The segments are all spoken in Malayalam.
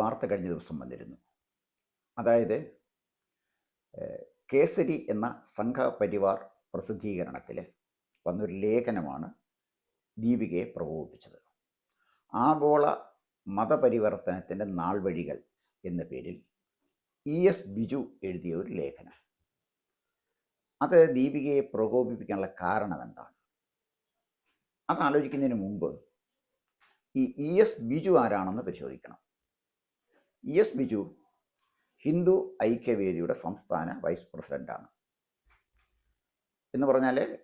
വാർത്ത കഴിഞ്ഞ ദിവസം വന്നിരുന്നു. അതായത് കേസരി എന്ന സംഘപരിവാർ പ്രസിദ്ധീകരണത്തിൽ വന്നൊരു ലേഖനമാണ് ദീപികയെ പ്രകോപിപ്പിച്ചത്. ആഗോള മതപരിവർത്തനത്തിന്റെ നാൾവഴികൾ എന്ന പേരിൽ ഇ എസ് ബിജു എഴുതിയ ഒരു ലേഖനം. അത് ദീപികയെ പ്രകോപിപ്പിക്കാനുള്ള കാരണം എന്താണ്? അത് ആലോചിക്കുന്നതിന് മുമ്പ് ഈ ഇ എസ് ബിജു ആരാണെന്ന് പരിശോധിക്കണം. ഇ എസ് ബിജു ഹിന്ദു ഐക്യവേദിയുടെ സംസ്ഥാന വൈസ് പ്രസിഡന്റാണ്. എന്ന് പറഞ്ഞാൽ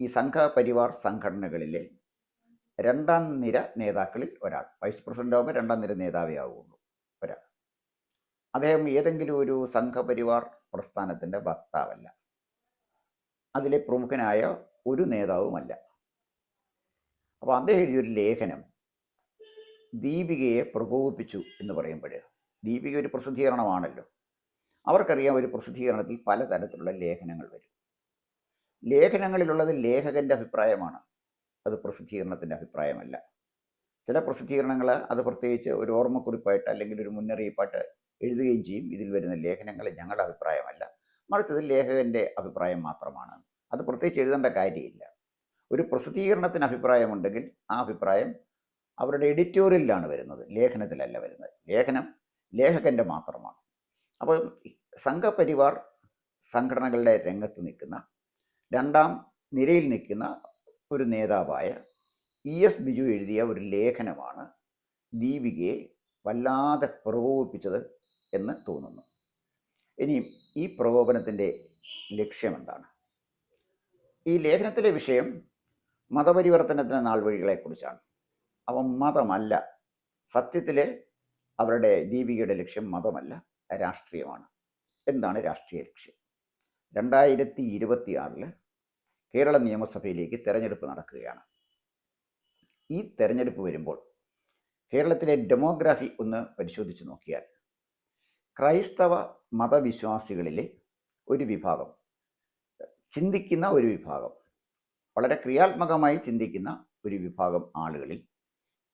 ഈ സംഘപരിവാർ സംഘടനകളിലെ രണ്ടാം നിര നേതാക്കളിൽ ഒരാൾ വൈസ് പ്രസിഡന്റ് ആകുമ്പോൾ രണ്ടാം നിര നേതാവേ ആവുകയുള്ളൂ ഒരാൾ. അദ്ദേഹം ഏതെങ്കിലും ഒരു സംഘപരിവാർ പ്രസ്ഥാനത്തിന്റെ വക്താവല്ല. അതിലെ പ്രമുഖനായ ഒരു നേതാവുമല്ല. അപ്പോൾ അദ്ദേഹം എഴുതിയൊരു ലേഖനം ദീപികയെ പ്രകോപിപ്പിച്ചു എന്ന് പറയുമ്പോൾ ദീപിക ഒരു പ്രസിദ്ധീകരണമാണല്ലോ. അവർക്കറിയാം ഒരു പ്രസിദ്ധീകരണത്തിൽ പലതരത്തിലുള്ള ലേഖനങ്ങൾ വരും. ലേഖനങ്ങളിലുള്ളത് ലേഖകന്റെ അഭിപ്രായമാണ്. അത് പ്രസിദ്ധീകരണത്തിന്റെ അഭിപ്രായമല്ല. ചില പ്രസിദ്ധീകരണങ്ങൾ അത് പ്രത്യേകിച്ച് ഒരു ഓർമ്മക്കുറിപ്പായിട്ട് അല്ലെങ്കിൽ ഒരു മുന്നറിയിപ്പായിട്ട് എഴുതുകയും ചെയ്യും. ഇതിൽ വരുന്ന ലേഖനങ്ങൾ ഞങ്ങളുടെ അഭിപ്രായമല്ല. മറിച്ച് ഇത് ലേഖകന്റെ അഭിപ്രായം മാത്രമാണ്. അത് പ്രത്യേകിച്ച് എഴുതേണ്ട കാര്യമില്ല. ഒരു പ്രസിദ്ധീകരണത്തിന് അഭിപ്രായമുണ്ടെങ്കിൽ ആ അഭിപ്രായം അവരുടെ എഡിറ്റോറിയലിലാണ് വരുന്നത് ലേഖനത്തിലല്ല വരുന്നത്. ലേഖനം ലേഖകന്റെ മാത്രമാണ്. അപ്പോൾ സംഘപരിവാർ സംഘടനകളുടെ രംഗത്ത് നിൽക്കുന്ന രണ്ടാം നിരയിൽ നിൽക്കുന്ന ഒരു നേതാവായ ഇ എസ് ബിജു എഴുതിയ ഒരു ലേഖനമാണ് ദീപികയെ വല്ലാതെ പ്രകോപിപ്പിച്ചത് എന്ന് തോന്നുന്നു. ഇനിയും ഈ പ്രകോപനത്തിന്റെ ലക്ഷ്യം എന്താണ്? ഈ ലേഖനത്തിലെ വിഷയം മതപരിവർത്തനത്തിന്റെ നാൾവഴികളെക്കുറിച്ചാണ് അവ മതമല്ല. സത്യത്തിൽ അവരുടെ ദീപികയുടെ ലക്ഷ്യം മതമല്ല രാഷ്ട്രീയമാണ്. എന്താണ് രാഷ്ട്രീയ ലക്ഷ്യം? രണ്ടായിരത്തി ഇരുപത്തി കേരള നിയമസഭയിലേക്ക് തെരഞ്ഞെടുപ്പ് നടക്കുകയാണ്. ഈ തെരഞ്ഞെടുപ്പ് വരുമ്പോൾ കേരളത്തിലെ ഡെമോഗ്രാഫി ഒന്ന് പരിശോധിച്ച് നോക്കിയാൽ ക്രൈസ്തവ മതവിശ്വാസികളിലെ ഒരു വിഭാഗം ചിന്തിക്കുന്ന ഒരു വിഭാഗം വളരെ ക്രിയാത്മകമായി ചിന്തിക്കുന്ന ഒരു വിഭാഗം ആളുകളിൽ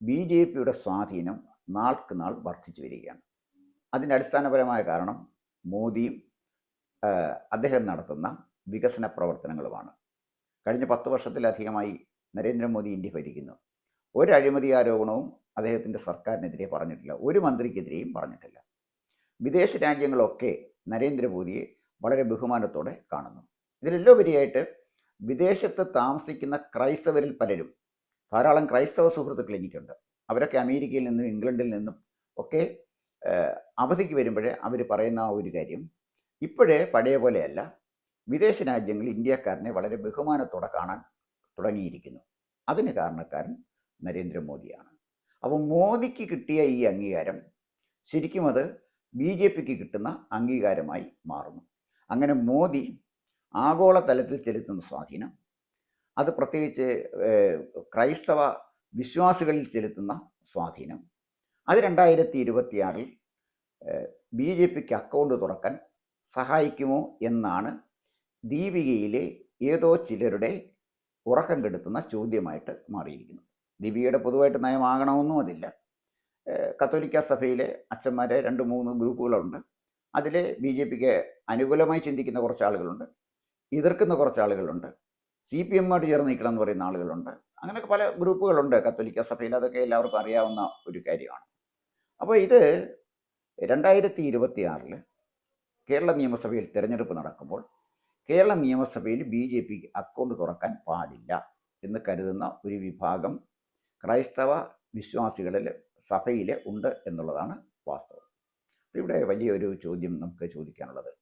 ബി ജെ പിയുടെ സ്വാധീനം നാൾക്ക് നാൾ വർദ്ധിച്ചു വരികയാണ്. അതിന്റെ അടിസ്ഥാനപരമായ കാരണം മോദിയും അദ്ദേഹം നടത്തുന്ന വികസന പ്രവർത്തനങ്ങളുമാണ്. കഴിഞ്ഞ പത്ത് വർഷത്തിലധികമായി നരേന്ദ്രമോദി ഇന്ത്യ ഭരിക്കുന്നു. ഒരു അഴിമതി ആരോപണവും അദ്ദേഹത്തിന്റെ സർക്കാരിനെതിരെ പറഞ്ഞിട്ടില്ല. ഒരു മന്ത്രിക്കെതിരെയും പറഞ്ഞിട്ടില്ല. വിദേശ രാജ്യങ്ങളൊക്കെ നരേന്ദ്രമോദിയെ വളരെ ബഹുമാനത്തോടെ കാണുന്നു. ഇതിലെല്ലുപരിയായിട്ട് വിദേശത്ത് താമസിക്കുന്ന ക്രൈസ്തവരിൽ പലരും ധാരാളം ക്രൈസ്തവ സുഹൃത്തുക്കൾ എനിക്കുണ്ട്. അവരൊക്കെ അമേരിക്കയിൽ നിന്നും ഇംഗ്ലണ്ടിൽ നിന്നും ഒക്കെ അവധിക്ക് വരുമ്പോഴേ അവർ പറയുന്ന ആ ഒരു കാര്യം. ഇപ്പോഴേ പഴയ പോലെയല്ല. വിദേശ രാജ്യങ്ങൾ ഇന്ത്യക്കാരനെ വളരെ ബഹുമാനത്തോടെ കാണാൻ തുടങ്ങിയിരിക്കുന്നു. അതിന് കാരണക്കാരൻ നരേന്ദ്രമോദിയാണ്. അപ്പോൾ മോദിക്ക് കിട്ടിയ ഈ അംഗീകാരം ശരിക്കും അത് ബി ജെ പിക്ക് കിട്ടുന്ന അംഗീകാരമായി മാറുന്നു. അങ്ങനെ മോദി ആഗോളതലത്തിൽ ചെലുത്തുന്ന സ്വാധീനം അത് പ്രത്യേകിച്ച് ക്രൈസ്തവ വിശ്വാസികളിൽ ചെലുത്തുന്ന സ്വാധീനം. അത് രണ്ടായിരത്തി ഇരുപത്തിയാറിൽ ബി ജെ പിക്ക് അക്കൗണ്ട് തുറക്കാൻ സഹായിക്കുമോ എന്നാണ് ദീപികയിലെ ഏതോ ചിലരുടെ ഉറക്കം കെടുത്തുന്ന ചോദ്യമായിട്ട് മാറിയിരിക്കുന്നു. ദീപികയുടെ പൊതുവായിട്ട് നയമാകണമെന്നും അതില്ല. കത്തോലിക്ക സഭയിലെ അച്ഛന്മാരെ രണ്ട് മൂന്ന് ഗ്രൂപ്പുകളുണ്ട്. അതിൽ ബി ജെ പിക്ക് അനുകൂലമായി ചിന്തിക്കുന്ന കുറച്ച് ആളുകളുണ്ട് എതിർക്കുന്ന കുറച്ച് ആളുകളുണ്ട് സി പി എമ്മുമായിട്ട് ചേർന്ന് നിൽക്കണം എന്ന് പറയുന്ന ആളുകളുണ്ട്. അങ്ങനെയൊക്കെ പല ഗ്രൂപ്പുകളുണ്ട്. കത്തോലിക്ക സഭയിൽ അതൊക്കെ എല്ലാവർക്കും അറിയാവുന്ന ഒരു കാര്യമാണ്. അപ്പോൾ ഇത് രണ്ടായിരത്തി ഇരുപത്തി ആറിൽ കേരള നിയമസഭയിൽ തിരഞ്ഞെടുപ്പ് നടക്കുമ്പോൾ കേരള നിയമസഭയിൽ ബി ജെ പിക്ക് അക്കൗണ്ട് തുറക്കാൻ പാടില്ല എന്ന് കരുതുന്ന ഒരു വിഭാഗം ക്രൈസ്തവ വിശ്വാസികളിൽ സഭയിൽ ഉണ്ട് എന്നുള്ളതാണ് വാസ്തവം. ഇവിടെ വലിയൊരു ചോദ്യം നമുക്ക് ചോദിക്കാനുള്ളത്.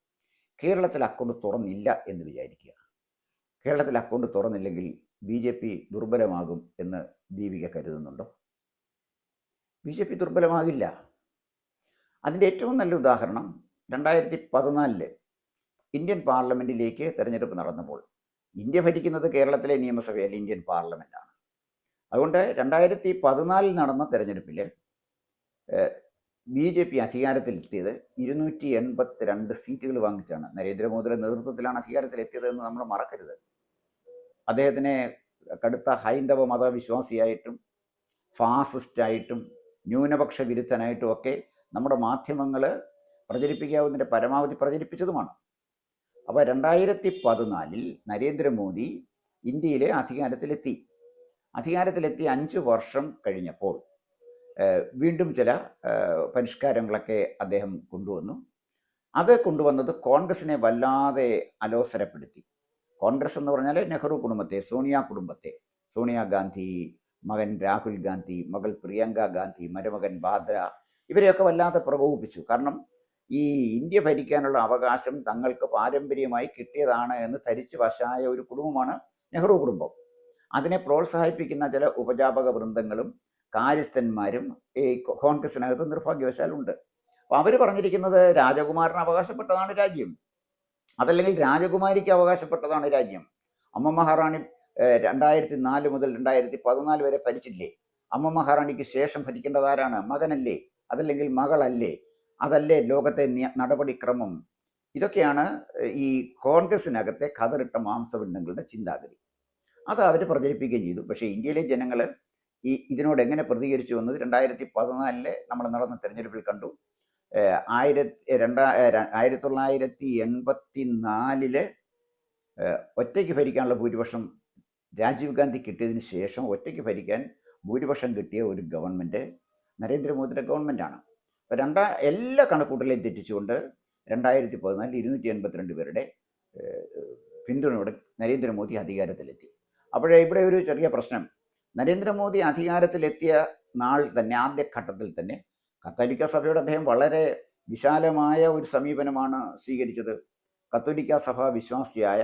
കേരളത്തിൽ അക്കൗണ്ട് തുറന്നില്ല എന്ന് വിചാരിക്കുക. കേരളത്തിൽ അക്കൗണ്ട് തുറന്നില്ലെങ്കിൽ ബി ജെ പി ദുർബലമാകും എന്ന് ദീപിക കരുതുന്നുണ്ടോ? ബി ജെ പി ദുർബലമാകില്ല. അതിന്റെ ഏറ്റവും നല്ല ഉദാഹരണം രണ്ടായിരത്തി പതിനാലിൽ ഇന്ത്യൻ പാർലമെന്റിലേക്ക് തെരഞ്ഞെടുപ്പ് നടന്നപ്പോൾ ഇന്ത്യ ഭരിക്കുന്നത് കേരളത്തിലെ നിയമസഭയല്ല ഇന്ത്യൻ പാർലമെന്റാണ്. അതുകൊണ്ട് രണ്ടായിരത്തി പതിനാലിൽ നടന്ന തെരഞ്ഞെടുപ്പിൽ ബി ജെ പി അധികാരത്തിലെത്തിയത് ഇരുന്നൂറ്റി എൺപത്തിരണ്ട് സീറ്റുകൾ വാങ്ങിച്ചാണ്. നരേന്ദ്രമോദിയുടെ നേതൃത്വത്തിലാണ് അധികാരത്തിലെത്തിയത് എന്ന് നമ്മൾ മറക്കരുത്. അദ്ദേഹത്തിനെ കടുത്ത ഹൈന്ദവ മതവിശ്വാസിയായിട്ടും ഫാസിസ്റ്റായിട്ടും ന്യൂനപക്ഷ വിരുദ്ധനായിട്ടും ഒക്കെ നമ്മുടെ മാധ്യമങ്ങൾ പ്രചരിപ്പിക്കാവുന്നതിന്റെ പരമാവധി പ്രചരിപ്പിച്ചതുമാണ്. അപ്പോൾ രണ്ടായിരത്തി പതിനാലിൽ നരേന്ദ്രമോദി ഇന്ത്യയിലെ അധികാരത്തിലെത്തി. അധികാരത്തിലെത്തി അഞ്ച് വർഷം കഴിഞ്ഞപ്പോൾ വീണ്ടും ചില പരിഷ്കാരങ്ങളൊക്കെ അദ്ദേഹം കൊണ്ടുവന്നു. അത് കൊണ്ടുവന്നത് കോൺഗ്രസിനെ വല്ലാതെ അലോസരപ്പെടുത്തി. കോൺഗ്രസ് എന്ന് പറഞ്ഞാൽ നെഹ്റു കുടുംബത്തെ സോണിയ കുടുംബത്തെ. സോണിയാഗാന്ധി മകൻ രാഹുൽ ഗാന്ധി മകൾ പ്രിയങ്ക ഗാന്ധി മരുമകൻ വാദ്ര ഇവരെയൊക്കെ വല്ലാതെ പ്രകോപിപ്പിച്ചു. കാരണം ഈ ഇന്ത്യ ഭരിക്കാനുള്ള അവകാശം തങ്ങൾക്ക് പാരമ്പര്യമായി കിട്ടിയതാണ് എന്ന് ധരിച്ച് വശായ ഒരു കുടുംബമാണ് നെഹ്റു കുടുംബം. അതിനെ പ്രോത്സാഹിപ്പിക്കുന്ന ചില ഉപജാപക വൃന്ദങ്ങളും കാര്യസ്ഥന്മാരും ഈ കോൺഗ്രസിനകത്ത് നിർഭാഗ്യവശാലുണ്ട്. അപ്പോൾ അവർ പറഞ്ഞിരിക്കുന്നത് രാജകുമാരന് അവകാശപ്പെട്ടതാണ് രാജ്യം. അതല്ലെങ്കിൽ രാജകുമാരിക്ക് അവകാശപ്പെട്ടതാണ് രാജ്യം. അമ്മ മഹാറാണി രണ്ടായിരത്തി നാല് മുതൽ രണ്ടായിരത്തി പതിനാല് വരെ ഭരിച്ചില്ലേ? അമ്മ മഹാറാണിക്ക് ശേഷം ഭരിക്കേണ്ടത് ആരാണ്? മകനല്ലേ? അതല്ലെങ്കിൽ മകളല്ലേ? അതല്ലേ ലോകത്തെ നടപടിക്രമം? ഇതൊക്കെയാണ് ഈ കോൺഗ്രസിനകത്തെ കതറിട്ട മാംസപിണ്ഡങ്ങളുടെ ചിന്താഗതി. അത് അവർ പ്രചരിപ്പിക്കുകയും ചെയ്തു. പക്ഷേ ഇന്ത്യയിലെ ജനങ്ങൾ ഈ ഇതിനോട് എങ്ങനെ പ്രതികരിച്ചു എന്നത് രണ്ടായിരത്തി പതിനാലിലെ നമ്മൾ നടന്ന തെരഞ്ഞെടുപ്പിൽ കണ്ടു. ആയിരത്തി രണ്ടാ ആയിരത്തി തൊള്ളായിരത്തി എൺപത്തി നാലിൽ ഒറ്റയ്ക്ക് ഭരിക്കാനുള്ള ഭൂരിപക്ഷം രാജീവ് ഗാന്ധി കിട്ടിയതിന് ശേഷം ഒറ്റയ്ക്ക് ഭരിക്കാൻ ഭൂരിപക്ഷം കിട്ടിയ ഒരു ഗവൺമെന്റ് നരേന്ദ്രമോദിയുടെ ഗവൺമെന്റാണ് അപ്പോൾ രണ്ടാ എല്ലാ കണക്കൂട്ടലെയും തെറ്റിച്ചുകൊണ്ട് രണ്ടായിരത്തി പതിനാലിൽ ഇരുന്നൂറ്റി എൺപത്തിരണ്ട് പേരുടെ പിന്തുണയോടെ നരേന്ദ്രമോദി അധികാരത്തിലെത്തി. അപ്പോഴേ ഇവിടെ ഒരു ചെറിയ പ്രശ്നം. നരേന്ദ്രമോദി അധികാരത്തിലെത്തിയ നാൾ തന്നെ ആദ്യഘട്ടത്തിൽ തന്നെ കത്തോലിക്ക സഭയുടെ അദ്ദേഹം വളരെ വിശാലമായ ഒരു സമീപനമാണ് സ്വീകരിച്ചത്. കത്തോലിക്ക സഭ വിശ്വാസിയായ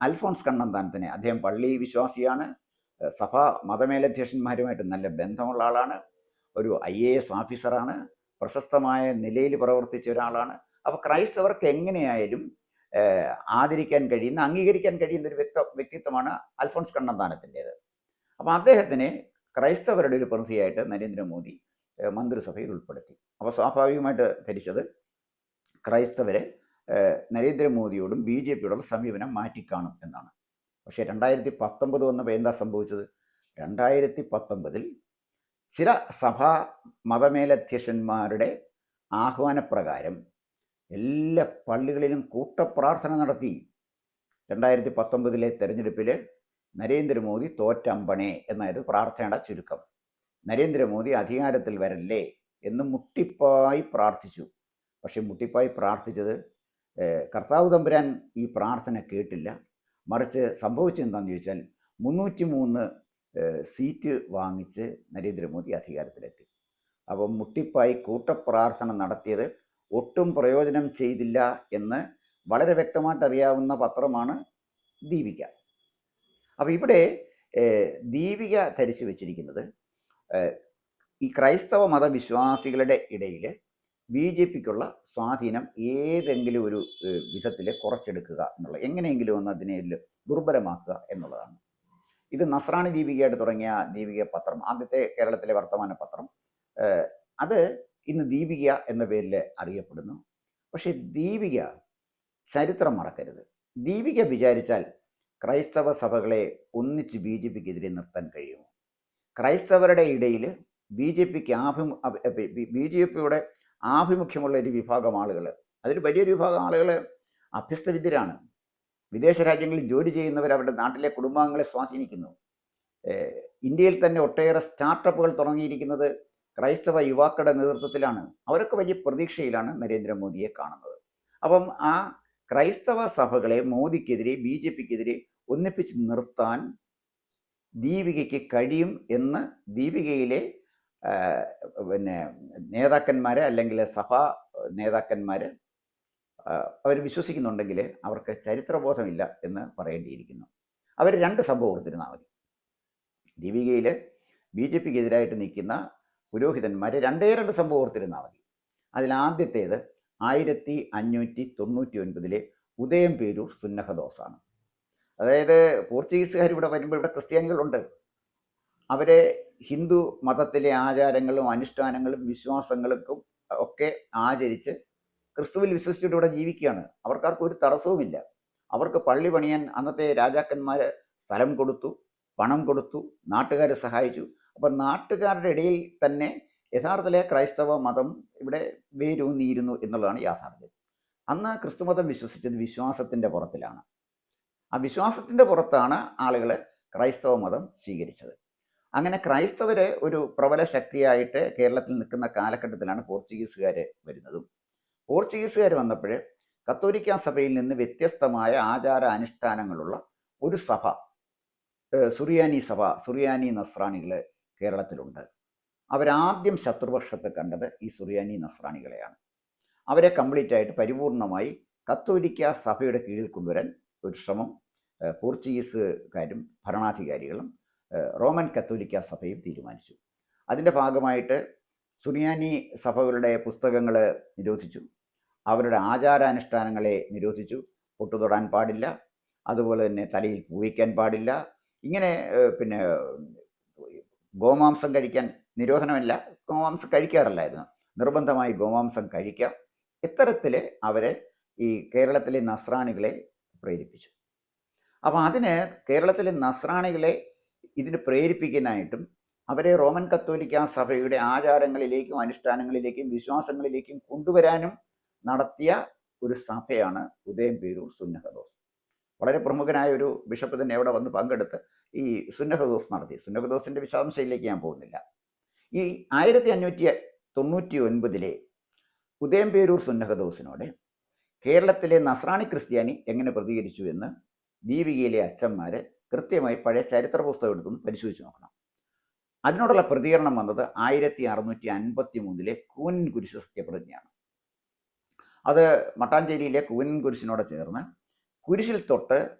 അൽഫോൺസ് കണ്ണന്താനത്തിനെ. അദ്ദേഹം പള്ളി വിശ്വാസിയാണ്. സഭ മതമേലധ്യക്ഷന്മാരുമായിട്ട് നല്ല ബന്ധമുള്ള ആളാണ്. ഒരു ഐ എ എസ് ഓഫീസറാണ്. പ്രശസ്തമായ നിലയിൽ പ്രവർത്തിച്ച ഒരാളാണ്. അപ്പോൾ ക്രൈസ്തവർക്ക് എങ്ങനെയായാലും ആദരിക്കാൻ കഴിയുന്ന അംഗീകരിക്കാൻ കഴിയുന്ന ഒരു വ്യക്ത വ്യക്തിത്വമാണ് അൽഫോൺസ് കണ്ണന്താനത്തിന്റെത്. അപ്പോൾ അദ്ദേഹത്തിനെ ക്രൈസ്തവരുടെ ഒരു പ്രതിയായിട്ട് നരേന്ദ്രമോദി മന്ത്രിസഭയിൽ ഉൾപ്പെടുത്തി അപ്പോൾ സ്വാഭാവികമായിട്ട് ധരിച്ചത് ക്രൈസ്തവരെ നരേന്ദ്രമോദിയോടും ബി ജെ പിയോടുള്ള സമീപനം മാറ്റിക്കാണും എന്നാണ്. പക്ഷേ രണ്ടായിരത്തി പത്തൊമ്പത് വന്നപ്പോൾ എന്താ സംഭവിച്ചത്? രണ്ടായിരത്തി പത്തൊമ്പതിൽ ചില സഭാ മതമേലധ്യക്ഷന്മാരുടെ ആഹ്വാനപ്രകാരം എല്ലാ പള്ളികളിലും കൂട്ടപ്രാർത്ഥന നടത്തി. രണ്ടായിരത്തി പത്തൊമ്പതിലെ തെരഞ്ഞെടുപ്പിൽ നരേന്ദ്രമോദി തോറ്റമ്പണേ എന്നായിരുന്നു പ്രാർത്ഥനയുടെ ചുരുക്കം. നരേന്ദ്രമോദി അധികാരത്തിൽ വരല്ലേ എന്ന് മുട്ടിപ്പായി പ്രാർത്ഥിച്ചു. പക്ഷെ മുട്ടിപ്പായി പ്രാർത്ഥിച്ചത് കർത്താവ് തമ്പുരാൻ ഈ പ്രാർത്ഥന കേട്ടില്ല. മറിച്ച് സംഭവിച്ചെന്താണെന്ന് ചോദിച്ചാൽ മുന്നൂറ്റി മൂന്ന് സീറ്റ് വാങ്ങിച്ച് നരേന്ദ്രമോദി അധികാരത്തിലെത്തി. അപ്പോൾ മുട്ടിപ്പായി കൂട്ടപ്രാർത്ഥന നടത്തിയത് ഒട്ടും പ്രയോജനം ചെയ്തില്ല എന്ന് വളരെ വ്യക്തമായിട്ട് അറിയാവുന്ന പത്രമാണ് ദീപിക. അപ്പോൾ ഇവിടെ ദീപിക ധരിച്ചു വെച്ചിരിക്കുന്നത് ഈ ക്രൈസ്തവ മതവിശ്വാസികളുടെ ഇടയിൽ ബി ജെ പിക്കുള്ള സ്വാധീനം ഏതെങ്കിലും ഒരു വിധത്തിൽ കുറച്ചെടുക്കുക എന്നുള്ള എങ്ങനെയെങ്കിലും ഒന്ന് അതിനെ ദുർബലമാക്കുക എന്നുള്ളതാണ്. ഇത് നസ്രാണി ദീപികയായിട്ട് തുടങ്ങിയ ദീപിക പത്രം ആദ്യത്തെ കേരളത്തിലെ വർത്തമാന പത്രം. അത് ഇന്ന് ദീപിക എന്ന പേരിൽ അറിയപ്പെടുന്നു. പക്ഷേ ദീപിക ചരിത്രം മറക്കരുത്. ദീപിക വിചാരിച്ചാൽ ക്രൈസ്തവ സഭകളെ ഒന്നിച്ച് ബി ജെ പിക്കെതിരെ നിർത്താൻ കഴിയുമോ? ക്രൈസ്തവരുടെ ഇടയിൽ ബി ജെ പിക്ക് ആഭിമു ബി ജെ പിയുടെ ആഭിമുഖ്യമുള്ള ഒരു വിഭാഗം ആളുകൾ അതിൽ വലിയൊരു വിഭാഗം ആളുകൾ അഭ്യസ്തവിദ്യരാണ്. വിദേശ രാജ്യങ്ങളിൽ ജോലി ചെയ്യുന്നവർ അവരുടെ നാട്ടിലെ കുടുംബാംഗങ്ങളെ സ്വാധീനിക്കുന്നു. ഇന്ത്യയിൽ തന്നെ ഒട്ടേറെ സ്റ്റാർട്ടപ്പുകൾ തുടങ്ങിയിരിക്കുന്നത് ക്രൈസ്തവ യുവാക്കളുടെ നേതൃത്വത്തിലാണ്. അവരൊക്കെ വലിയ പ്രതീക്ഷയിലാണ് നരേന്ദ്രമോദിയെ കാണുന്നത്. അപ്പം ആ ക്രൈസ്തവ സഭകളെ മോദിക്കെതിരെ ബി ജെ പിക്കെതിരെ ഒന്നിപ്പിച്ച് നിർത്താൻ ദീപികയ്ക്ക് കഴിയും എന്ന് ദീപികയിലെ പിന്നെ നേതാക്കന്മാർ അല്ലെങ്കിൽ സഭാ നേതാക്കന്മാർ അവർ വിശ്വസിക്കുന്നുണ്ടെങ്കിൽ അവർക്ക് ചരിത്രബോധമില്ല എന്ന് പറയേണ്ടിയിരിക്കുന്നു. അവർ രണ്ട് സംഭവം ഓർത്തിരുന്നാൽ മതി. ദീപികയിൽ ബി ജെ പിക്ക് എതിരായിട്ട് നിൽക്കുന്ന പുരോഹിതന്മാർ രണ്ടേ രണ്ട് സംഭവം ഓർത്തിരുന്നാൽ മതി. അതിലാദ്യത്തേത് ആയിരത്തി അഞ്ഞൂറ്റി തൊണ്ണൂറ്റി ഒൻപതിലെ ഉദയം പേരൂർ സുന്നഹദോസാണ്. അതായത് പോർച്ചുഗീസുകാർ ഇവിടെ വരുമ്പോൾ ഇവിടെ ക്രിസ്ത്യാനികളുണ്ട്. അവരെ ഹിന്ദു മതത്തിലെ ആചാരങ്ങളും അനുഷ്ഠാനങ്ങളും വിശ്വാസങ്ങൾക്കും ഒക്കെ ആചരിച്ച് ക്രിസ്തുവിൽ വിശ്വസിച്ചിട്ട് ഇവിടെ ജീവിക്കുകയാണ്. അവർക്കാർക്ക് ഒരു തടസ്സവുമില്ല. അവർക്ക് പള്ളി പണിയാൻ അന്നത്തെ രാജാക്കന്മാർ സ്ഥലം കൊടുത്തു പണം കൊടുത്തു നാട്ടുകാരെ സഹായിച്ചു. അപ്പം നാട്ടുകാരുടെ ഇടയിൽ തന്നെ യഥാർത്ഥത്തിലെ ക്രൈസ്തവ മതം ഇവിടെ വേരൂന്നിയിരുന്നു എന്നുള്ളതാണ് യാഥാർത്ഥ്യം. അന്ന് ക്രിസ്തുമതം വിശ്വസിച്ചത് വിശ്വാസത്തിന്റെ പുറത്തിലാണ്. ആ വിശ്വാസത്തിന്റെ പുറത്താണ് ആളുകൾ ക്രൈസ്തവ മതം സ്വീകരിച്ചത്. അങ്ങനെ ക്രൈസ്തവരെ ഒരു പ്രബല ശക്തിയായിട്ട് കേരളത്തിൽ നിൽക്കുന്ന കാലഘട്ടത്തിലാണ് പോർച്ചുഗീസുകാർ വരുന്നതും. പോർച്ചുഗീസുകാർ വന്നപ്പോൾ കത്തോലിക്ക സഭയിൽ നിന്ന് വ്യത്യസ്തമായ ആചാര അനുഷ്ഠാനങ്ങളുള്ള ഒരു സഭ സുറിയാനി സഭ സുറിയാനി നസ്രാണികൾ കേരളത്തിലുണ്ട്. അവരാദ്യം ശത്രുപക്ഷത്ത് കണ്ടത് ഈ സുറിയാനി നസ്രാണികളെയാണ്. അവരെ കംപ്ലീറ്റ് ആയിട്ട് പരിപൂർണമായി കത്തോലിക്ക സഭയുടെ കീഴിൽ കൊണ്ടുവരാൻ ഒരു ശ്രമം പോർച്ചുഗീസുകാരും ഭരണാധികാരികളും റോമൻ കത്തോലിക്ക സഭയും തീരുമാനിച്ചു. അതിന്റെ ഭാഗമായിട്ട് സുറിയാനി സഭകളുടെ പുസ്തകങ്ങൾ നിരോധിച്ചു. അവരുടെ ആചാരാനുഷ്ഠാനങ്ങളെ നിരോധിച്ചു. പൊട്ടുതൊടാൻ പാടില്ല. അതുപോലെ തന്നെ തലയിൽ പൂവിക്കാൻ പാടില്ല. ഇങ്ങനെ പിന്നെ ഗോമാംസം കഴിക്കാൻ നിരോധനമല്ല. ഗോമാംസം കഴിക്കാറില്ലായിരുന്നു. നിർബന്ധമായി ഗോമാംസം കഴിക്കാം. ഇത്തരത്തിൽ അവരെ ഈ കേരളത്തിലെ നസ്രാണികളെ പ്രേരിപ്പിച്ചു. അപ്പോൾ അതിന് കേരളത്തിലെ നസ്രാണികളെ ഇതിന് പ്രേരിപ്പിക്കാനായിട്ടും അവരെ റോമൻ കത്തോലിക്ക സഭയുടെ ആചാരങ്ങളിലേക്കും അനുഷ്ഠാനങ്ങളിലേക്കും വിശ്വാസങ്ങളിലേക്കും കൊണ്ടുവരാനും നടത്തിയ ഒരു സഭയാണ് ഉദയം പേരൂർ സുന്നഹദോസ്. വളരെ പ്രമുഖനായ ഒരു ബിഷപ്പ് തന്നെ അവിടെ വന്ന് പങ്കെടുത്ത് ഈ സുന്നഹദോസ് നടത്തി. സുന്നഹദോസിന്റെ വിശദാംശയിലേക്ക് ഞാൻ പോകുന്നില്ല. ഈ ആയിരത്തി അഞ്ഞൂറ്റി തൊണ്ണൂറ്റി ഒൻപതിലെ ഉദയം പേരൂർ സുന്നഹദോസിനോട് കേരളത്തിലെ നസ്രാണി ക്രിസ്ത്യാനി എങ്ങനെ പ്രതികരിച്ചു എന്ന് ദീപികയിലെ അച്ഛന്മാർ കൃത്യമായി പഴയ ചരിത്ര പുസ്തകം എടുത്തൊന്ന് പരിശോധിച്ച് നോക്കണം. അതിനോടുള്ള പ്രതികരണം വന്നത് ആയിരത്തി അറുന്നൂറ്റി അൻപത്തി മൂന്നിലെ കൂനൻ കുരിശ് സത്യപ്രതിജ്ഞയാണ്. അത് മട്ടാഞ്ചേരിയിലെ കൂനൻ കുരിശിനോട് ചേർന്ന് കുരിശിൽ തൊട്ട്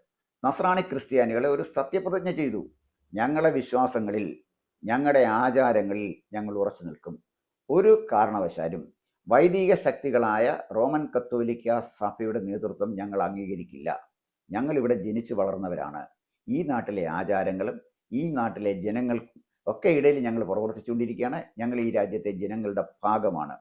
നസ്രാണി ക്രിസ്ത്യാനികളെ ഒരു സത്യപ്രതിജ്ഞ ചെയ്തു. ഞങ്ങളെ വിശ്വാസങ്ങളിൽ ഞങ്ങളുടെ ആചാരങ്ങളിൽ ഞങ്ങൾ ഉറച്ചു നിൽക്കും. ഒരു കാരണവശാലും വൈദിക ശക്തികളായ റോമൻ കത്തോലിക്ക സഭയുടെ നേതൃത്വം ഞങ്ങൾ അംഗീകരിക്കില്ല. ഞങ്ങളിവിടെ ജനിച്ചു വളർന്നവരാണ്. ഈ നാട്ടിലെ ആചാരങ്ങളും ഈ നാട്ടിലെ ജനങ്ങൾ ഒക്കെ ഇടയിൽ ഞങ്ങൾ പ്രവർത്തിച്ചുകൊണ്ടിരിക്കുകയാണ്. ഞങ്ങൾ ഈ രാജ്യത്തെ ജനങ്ങളുടെ ഭാഗമാണ്.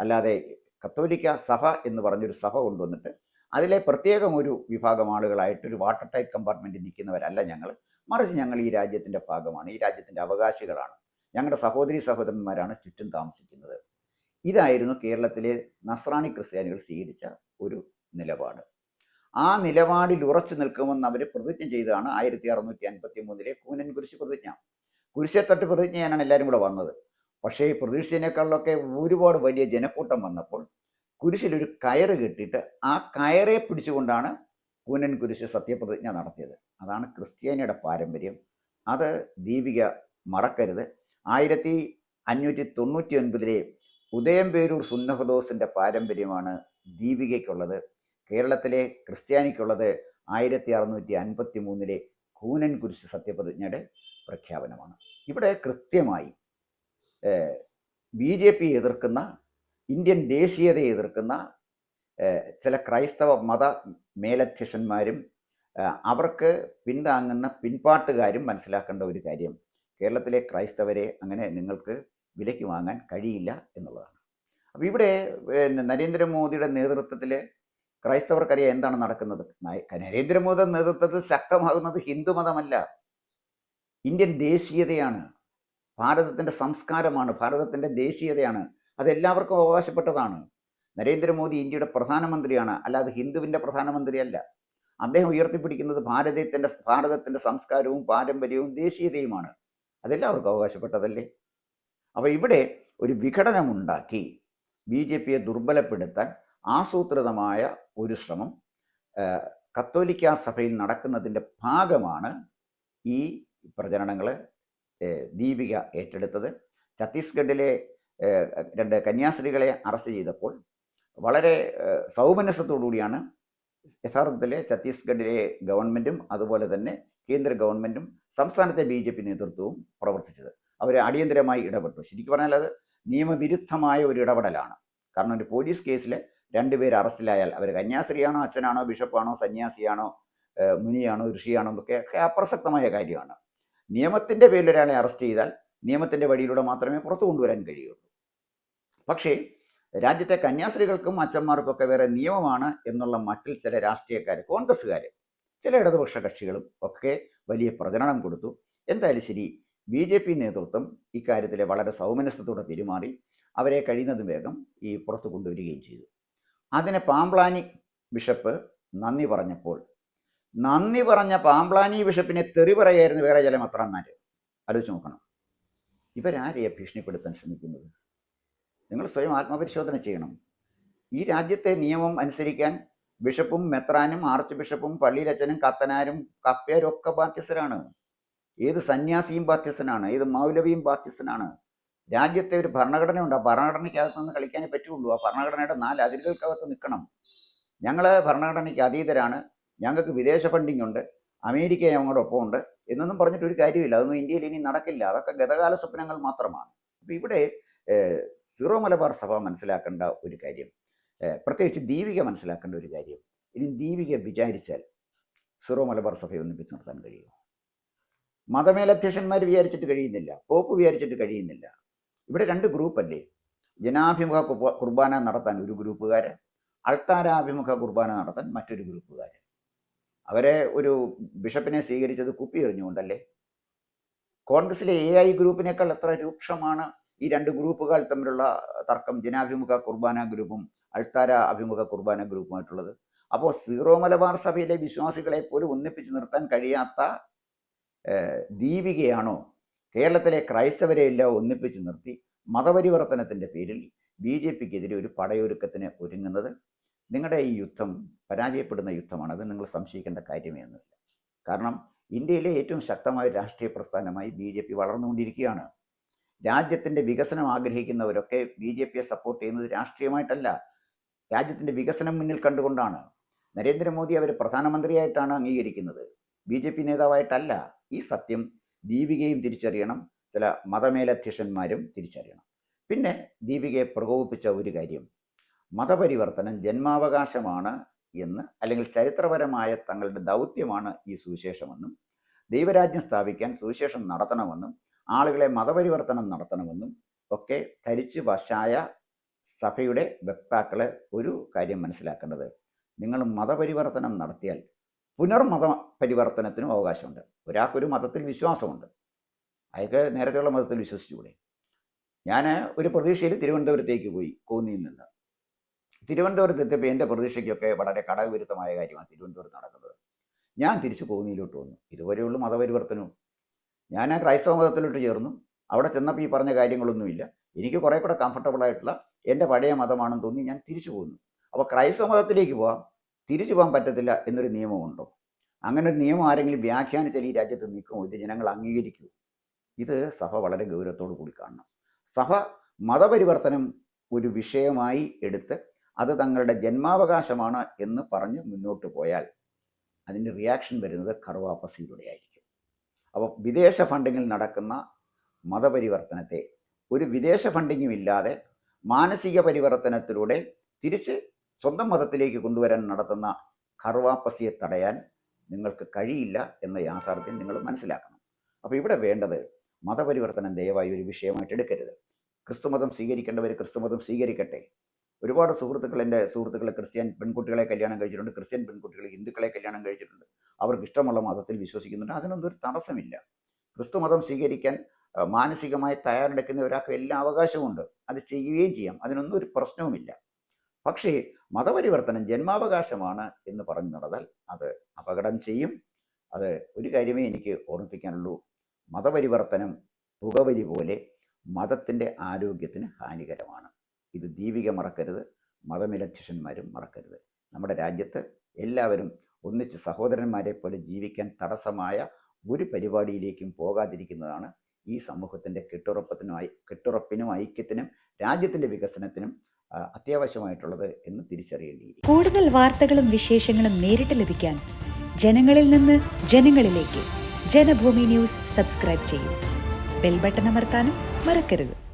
അല്ലാതെ കത്തോലിക്ക സഭ എന്ന് പറഞ്ഞൊരു സഭ കൊണ്ടുവന്നിട്ട് അതിലെ പ്രത്യേകം ഒരു വിഭാഗം ആളുകളായിട്ട് ഒരു വാട്ടർ ടൈറ്റ് കമ്പാർട്ട്മെന്റിൽ നിൽക്കുന്നവരല്ല ഞങ്ങൾ. മറിച്ച് ഞങ്ങൾ ഈ രാജ്യത്തിന്റെ ഭാഗമാണ് ഈ രാജ്യത്തിന്റെ അവകാശികളാണ്. ഞങ്ങളുടെ സഹോദരി സഹോദരന്മാരാണ് ചുറ്റും താമസിക്കുന്നത്. ഇതായിരുന്നു കേരളത്തിലെ നസ്രാണി ക്രിസ്ത്യാനികൾ സ്വീകരിച്ച ഒരു നിലപാട്. ആ നിലപാടിൽ ഉറച്ചു നിൽക്കുമെന്ന് അവർ പ്രതിജ്ഞ ചെയ്തതാണ് ആയിരത്തി അറുന്നൂറ്റി അൻപത്തി മൂന്നിലെ കൂനൻ കുരിശ് പ്രതിജ്ഞ. കുരിശെ തട്ട് പ്രതിജ്ഞ ചെയ്യാനാണ് എല്ലാവരും കൂടെ വന്നത്. പക്ഷേ ഈ പ്രതീക്ഷിച്ചതിനേക്കാളിലൊക്കെ ഒരുപാട് വലിയ ജനക്കൂട്ടം വന്നപ്പോൾ കുരിശിലൊരു കയറ് കെട്ടിയിട്ട് ആ കയറെ പിടിച്ചുകൊണ്ടാണ് കൂനൻ കുരിശ് സത്യപ്രതിജ്ഞ നടത്തിയത്. അതാണ് ക്രിസ്ത്യാനിയുടെ പാരമ്പര്യം. അത് ദീപിക മറക്കരുത്. ആയിരത്തി അഞ്ഞൂറ്റി തൊണ്ണൂറ്റി ഒൻപതിലെ ഉദയംപേരൂർ സുന്നഹദോസിന്റെ പാരമ്പര്യമാണ് ദീപികയ്ക്കുള്ളത് കേരളത്തിലെ ക്രിസ്ത്യാനിക്കുള്ളത് ആയിരത്തി അറുന്നൂറ്റി അൻപത്തി മൂന്നിലെ കൂനൻ കുരിശ് സത്യപ്രതിജ്ഞയുടെ പ്രഖ്യാപനമാണ്. ഇവിടെ കൃത്യമായി ബി ജെ പി എതിർക്കുന്ന ഇന്ത്യൻ ദേശീയതയെ എതിർക്കുന്ന ചില ക്രൈസ്തവ മത മേലധ്യക്ഷന്മാരും അവർക്ക് പിന്താങ്ങുന്ന പിൻപാട്ടുകാരും മനസ്സിലാക്കേണ്ട ഒരു കാര്യം കേരളത്തിലെ ക്രൈസ്തവരെ അങ്ങനെ നിങ്ങൾക്ക് വിലയ്ക്ക് വാങ്ങാൻ കഴിയില്ല എന്നുള്ളതാണ്. അപ്പോൾ ഇവിടെ പിന്നെ നരേന്ദ്രമോദിയുടെ നേതൃത്വത്തിൽ ക്രൈസ്തവർക്കറിയാം എന്താണ് നടക്കുന്നത്. നരേന്ദ്രമോദി നേതൃത്വത്തിൽ ശക്തമാകുന്നത് ഹിന്ദുമതമല്ല ഇന്ത്യൻ ദേശീയതയാണ്. ഭാരതത്തിന്റെ സംസ്കാരമാണ്. ഭാരതത്തിന്റെ ദേശീയതയാണ്. അതെല്ലാവർക്കും അവകാശപ്പെട്ടതാണ്. നരേന്ദ്രമോദി ഇന്ത്യയുടെ പ്രധാനമന്ത്രിയാണ്. അല്ലാതെ ഹിന്ദുവിന്റെ പ്രധാനമന്ത്രിയല്ല. അദ്ദേഹം ഉയർത്തിപ്പിടിക്കുന്നത് ഭാരതത്തിന്റെ ഭാരതത്തിന്റെ സംസ്കാരവും പാരമ്പര്യവും ദേശീയതയുമാണ്. അതെല്ലാവർക്കും അവകാശപ്പെട്ടതല്ലേ? അപ്പോൾ ഇവിടെ ഒരു വിഘടനമുണ്ടാക്കി. ബി ജെ പിയെ ദുർബലപ്പെടുത്താൻ ആസൂത്രിതമായ ഒരു ശ്രമം കത്തോലിക്ക സഭയിൽ നടക്കുന്നതിന്റെ ഭാഗമാണ് ഈ പ്രചരണങ്ങൾ ദീപിക ഏറ്റെടുത്തത്. ഛത്തീസ്ഗഡിലെ രണ്ട് കന്യാസ്ത്രീകളെ അറസ്റ്റ് ചെയ്തപ്പോൾ വളരെ സൗമനസ്സത്തോടുകൂടിയാണ് യഥാർത്ഥത്തിൽ ഛത്തീസ്ഗഡിലെ ഗവൺമെന്റും അതുപോലെ തന്നെ കേന്ദ്ര ഗവൺമെന്റും സംസ്ഥാനത്തെ ബി ജെ പി നേതൃത്വവും പ്രവർത്തിച്ചത്. അവർ അടിയന്തരമായി ഇടപെട്ടു. ശരിക്കും പറഞ്ഞാൽ അത് നിയമവിരുദ്ധമായ ഒരു ഇടപെടലാണ്. കാരണം ഒരു പോലീസ് കേസിൽ രണ്ടുപേർ അറസ്റ്റിലായാൽ അവർ കന്യാസ്ത്രീയാണോ അച്ഛനാണോ ബിഷപ്പാണോ സന്യാസിയാണോ മുനിയാണോ ഋഷിയാണോ എന്നൊക്കെ അപ്രസക്തമായ കാര്യമാണ്. നിയമത്തിന്റെ പേരിൽ ഒരാളെ അറസ്റ്റ് ചെയ്താൽ നിയമത്തിന്റെ വഴിയിലൂടെ മാത്രമേ പുറത്തു കൊണ്ടുവരാൻ കഴിയുള്ളൂ. പക്ഷേ രാജ്യത്തെ കന്യാസ്ത്രീകൾക്കും അച്ഛന്മാർക്കൊക്കെ വേറെ നിയമമാണ് എന്നുള്ള മട്ടിൽ ചില രാഷ്ട്രീയക്കാർ കോൺഗ്രസ്സുകാർ ചില ഇടതുപക്ഷ കക്ഷികളും ഒക്കെ വലിയ പ്രചരണം കൊടുത്തു. എന്തായാലും ശരി ബി ജെ പി നേതൃത്വം ഇക്കാര്യത്തിൽ വളരെ സൗമനസ്യത്തോടെ പെരുമാറി അവരെ കഴിയുന്നതും വേഗം ഈ പുറത്തു കൊണ്ടുവരികയും ചെയ്തു. അതിന് പാമ്പ്ലാനി ബിഷപ്പ് നന്ദി പറഞ്ഞപ്പോൾ നന്ദി പറഞ്ഞ പാമ്പ്ലാനി ബിഷപ്പിനെ തെറി പറയായിരുന്നു വേറെ ചില മത്രന്മാർ ആലോചിച്ച് നോക്കണം. ഇവരാരെയാണ് ഭീഷണിപ്പെടുത്താൻ ശ്രമിക്കുന്നത്? നിങ്ങൾ സ്വയം ആത്മപരിശോധന ചെയ്യണം. ഈ രാജ്യത്തെ നിയമം അനുസരിക്കാൻ ബിഷപ്പും മെത്രാനും ആർച്ച് ബിഷപ്പും പള്ളിയിലച്ചനും കത്തനാരും കപ്പ്യാരും ഒക്കെ ബാധ്യസ്ഥരാണ്. ഏത് സന്യാസിയും ബാധ്യസ്ഥനാണ്. ഏത് മൗലവിയും ബാധ്യസ്ഥനാണ്. രാജ്യത്തെ ഒരു ഭരണഘടനയുണ്ട്. ആ ഭരണഘടനയ്ക്കകത്ത് നിന്ന് കളിക്കാനേ പറ്റുള്ളൂ. ആ ഭരണഘടനയുടെ നാല് അതിരുകൾക്കകത്ത് നിൽക്കണം. ഞങ്ങൾ ഭരണഘടനയ്ക്ക് അതീതരാണ്. ഞങ്ങൾക്ക് വിദേശ ഫണ്ടിങ് ഉണ്ട്. അമേരിക്ക ഞങ്ങളുടെ ഒപ്പം ഉണ്ട് എന്നൊന്നും പറഞ്ഞിട്ട് ഒരു കാര്യമില്ല. അതൊന്നും ഇന്ത്യയിൽ ഇനി നടക്കില്ല. അതൊക്കെ ഗതകാല സ്വപ്നങ്ങൾ മാത്രമാണ്. അപ്പം ഇവിടെ സീറോ മലബാർ സഭ മനസ്സിലാക്കേണ്ട ഒരു കാര്യം പ്രത്യേകിച്ച് ദീപിക മനസ്സിലാക്കേണ്ട ഒരു കാര്യം. ഇനി ദീപിക വിചാരിച്ചാൽ സീറോ മലബാർ സഭയെ ഒന്നിപ്പിച്ച് നിർത്താൻ കഴിയുമോ? മതമേലധ്യക്ഷന്മാർ വിചാരിച്ചിട്ട് കഴിയുന്നില്ല. പോപ്പ് വിചാരിച്ചിട്ട് കഴിയുന്നില്ല. ഇവിടെ രണ്ട് ഗ്രൂപ്പല്ലേ ജനാഭിമുഖ കുർബ- കുർബാന നടത്താൻ ഒരു ഗ്രൂപ്പുകാർ അൾത്താരാഭിമുഖ കുർബാന നടത്താൻ മറ്റൊരു ഗ്രൂപ്പുകാർ അവരെ ഒരു ബിഷപ്പിനെ സ്വീകരിച്ചത് കുപ്പി എറിഞ്ഞുകൊണ്ടല്ലേ? കോൺഗ്രസിലെ എ ഐ ഗ്രൂപ്പിനേക്കാൾ എത്ര രൂക്ഷമാണ് ഈ രണ്ട് ഗ്രൂപ്പുകൾ തമ്മിലുള്ള തർക്കം? ജനാഭിമുഖ കുർബാന ഗ്രൂപ്പും അൾത്താര അഭിമുഖ കുർബാന ഗ്രൂപ്പുമായിട്ടുള്ളത്. അപ്പോൾ സീറോ മലബാർ സഭയിലെ വിശ്വാസികളെ പോലും ഒന്നിപ്പിച്ച് നിർത്താൻ കഴിയാത്ത ദീപികയാണോ കേരളത്തിലെ ക്രൈസ്തവരെ എല്ലാം ഒന്നിപ്പിച്ച് നിർത്തി മതപരിവർത്തനത്തിന്റെ പേരിൽ ബി ജെ പിക്കെതിരെ ഒരു പടയൊരുക്കത്തിന് ഒരുങ്ങുന്നത്. നിങ്ങളുടെ ഈ യുദ്ധം പരാജയപ്പെടുന്ന യുദ്ധമാണ്. അത് നിങ്ങൾ സംശയിക്കേണ്ട കാര്യമേ ഒന്നുമില്ല കാരണം ഇന്ത്യയിലെ ഏറ്റവും ശക്തമായ രാഷ്ട്രീയ പ്രസ്ഥാനമായി ബി ജെ പി വളർന്നുകൊണ്ടിരിക്കുകയാണ്. രാജ്യത്തിന്റെ വികസനം ആഗ്രഹിക്കുന്നവരൊക്കെ ബി ജെ പിയെ സപ്പോർട്ട് ചെയ്യുന്നത് രാഷ്ട്രീയമായിട്ടല്ല. രാജ്യത്തിന്റെ വികസനം മുന്നിൽ കണ്ടുകൊണ്ടാണ്. നരേന്ദ്രമോദി അവർ പ്രധാനമന്ത്രിയായിട്ടാണ് അംഗീകരിക്കുന്നത്. B J P നേതാവായിട്ടല്ല. ഈ സത്യം ദീപികയും തിരിച്ചറിയണം. ചില മതമേലധ്യക്ഷന്മാരും തിരിച്ചറിയണം. പിന്നെ ദീപികയെ പ്രകോപിപ്പിച്ച ഒരു കാര്യം. മതപരിവർത്തനം ജന്മാവകാശമാണ് എന്ന് അല്ലെങ്കിൽ ചരിത്രപരമായ തങ്ങളുടെ ദൗത്യമാണ് ഈ സുവിശേഷമെന്നും ദൈവരാജ്യം സ്ഥാപിക്കാൻ സുവിശേഷം നടത്തണമെന്നും ആളുകളെ മതപരിവർത്തനം നടത്തണമെന്നും ഒക്കെ ധരിച്ചു വശായ സഭയുടെ വക്താക്കളെ ഒരു കാര്യം മനസ്സിലാക്കേണ്ടത്. നിങ്ങൾ മതപരിവർത്തനം നടത്തിയാൽ പുനർമത പരിവർത്തനത്തിനും അവകാശമുണ്ട്. ഒരാൾക്കൊരു മതത്തിൽ വിശ്വാസമുണ്ട്. അയാൾക്ക് നേരത്തെയുള്ള മതത്തിൽ വിശ്വസിച്ചുകൂടെ? ഞാൻ ഒരു പ്രതീക്ഷയിൽ തിരുവനന്തപുരത്തേക്ക് പോയി കോന്നിയിൽ നിന്ന്. തിരുവനന്തപുരത്ത് എത്തിയപ്പോൾ എന്റെ പ്രതീക്ഷയ്ക്കൊക്കെ വളരെ കടകവിരുദ്ധമായ കാര്യമാണ് തിരുവനന്തപുരത്ത് നടക്കുന്നത്. ഞാൻ തിരിച്ച് കോന്നിയിലോട്ട് വന്നു. ഇതുവരെയുള്ള മതപരിവർത്തനവും. ഞാൻ ആ ക്രൈസ്തവ മതത്തിലോട്ട് ചേർന്നു. അവിടെ ചെന്നപ്പോൾ ഈ പറഞ്ഞ കാര്യങ്ങളൊന്നുമില്ല. എനിക്ക് കുറേ കൂടെ കംഫർട്ടബിൾ ആയിട്ടുള്ള എന്റെ പഴയ മതമാണെന്ന് തോന്നി ഞാൻ തിരിച്ചു പോകുന്നു അപ്പോൾ ക്രൈസ്തവ മതത്തിലേക്ക് പോകാം തിരിച്ചു പോകാൻ പറ്റത്തില്ല എന്നൊരു നിയമമുണ്ടോ അങ്ങനെ ഒരു നിയമം ആരെങ്കിലും വ്യാഖ്യാനിച്ചാൽ ഈ രാജ്യത്ത് നിൽക്കുമോ ഇത് ജനങ്ങൾ അംഗീകരിക്കൂ. ഇത് സഭ വളരെ ഗൗരവത്തോടു കൂടി കാണണം. സഭ മതപരിവർത്തനം ഒരു വിഷയമായി എടുത്ത് അത് തങ്ങളുടെ ജന്മാവകാശമാണ് എന്ന് പറഞ്ഞ് മുന്നോട്ട് പോയാൽ അതിന്റെ റിയാക്ഷൻ വരുന്നത് കറുവാപ്പസിയിലൂടെ ആയിരിക്കും അപ്പോൾ വിദേശ ഫണ്ടിങ്ങിൽ നടക്കുന്ന മതപരിവർത്തനത്തെ ഒരു വിദേശ ഫണ്ടിങ്ങും ഇല്ലാതെ മാനസിക പരിവർത്തനത്തിലൂടെ തിരിച്ച് സ്വന്തം മതത്തിലേക്ക് കൊണ്ടുവരാൻ നടത്തുന്ന കറുവാപ്പസിയെ തടയാൻ നിങ്ങൾക്ക് കഴിയില്ല എന്ന യാഥാർത്ഥ്യം നിങ്ങൾ മനസ്സിലാക്കണം. അപ്പോൾ ഇവിടെ വേണ്ടത് മതപരിവർത്തനം ദയവായി ഒരു വിഷയമായിട്ട് എടുക്കരുത്. ക്രിസ്തുമതം സ്വീകരിക്കേണ്ടവർ ക്രിസ്തുമതം സ്വീകരിക്കട്ടെ. ഒരുപാട് സുഹൃത്തുക്കൾ എന്റെ സുഹൃത്തുക്കൾ ക്രിസ്ത്യൻ പെൺകുട്ടികളെ കല്യാണം കഴിച്ചിട്ടുണ്ട് ക്രിസ്ത്യൻ പെൺകുട്ടികൾ ഹിന്ദുക്കളെ കല്യാണം കഴിച്ചിട്ടുണ്ട്. അവർക്ക് ഇഷ്ടമുള്ള മതത്തിൽ വിശ്വസിക്കുന്നുണ്ട്. അതിനൊന്നും ഒരു തടസ്സമില്ല. ക്രിസ്തുമതം സ്വീകരിക്കാൻ മാനസികമായി തയ്യാറെടുക്കുന്ന ഒരാൾക്ക് എല്ലാ അവകാശവും ഉണ്ട്. അത് ചെയ്യുകയും ചെയ്യാം. അതിനൊന്നും ഒരു പ്രശ്നവുമില്ല. പക്ഷേ മതപരിവർത്തനം ജന്മാവകാശമാണ് എന്ന് പറഞ്ഞു നടന്നാൽ അത് അപകടം ചെയ്യും. അത് ഒരു കാര്യമേ എനിക്ക് ഓർമ്മിപ്പിക്കാനുള്ളൂ. മതപരിവർത്തനം പുകവലി പോലെ മതത്തിന്റെ ആരോഗ്യത്തിന് ഹാനികരമാണ്. ഇത് ദീപിക മറക്കരുത് മതമിലക്ഷന്മാരും മറക്കരുത്. നമ്മുടെ രാജ്യത്ത് എല്ലാവരും ഒന്നിച്ച് സഹോദരന്മാരെ പോലെ ജീവിക്കാൻ തടസ്സമായ ഒരു പരിപാടിയിലേക്കും പോകാതിരിക്കുന്നതാണ് ഈ സമൂഹത്തിന്റെ കെട്ടുറപ്പത്തിനും കെട്ടുറപ്പിനും ഐക്യത്തിനും രാജ്യത്തിന്റെ വികസനത്തിനും അത്യാവശ്യമായിട്ടുള്ളത് എന്ന് തിരിച്ചറിയേണ്ടിയിരിക്കും കൂടുതൽ വാർത്തകളും വിശേഷങ്ങളും നേരിട്ട് ലഭിക്കാൻ ജനങ്ങളിൽ നിന്ന് ജനങ്ങളിലേക്ക് ജനഭൂമി ന്യൂസ് സബ്സ്ക്രൈബ് ചെയ്യും. ബെൽബട്ടൺ അമർത്താനും മറക്കരുത്.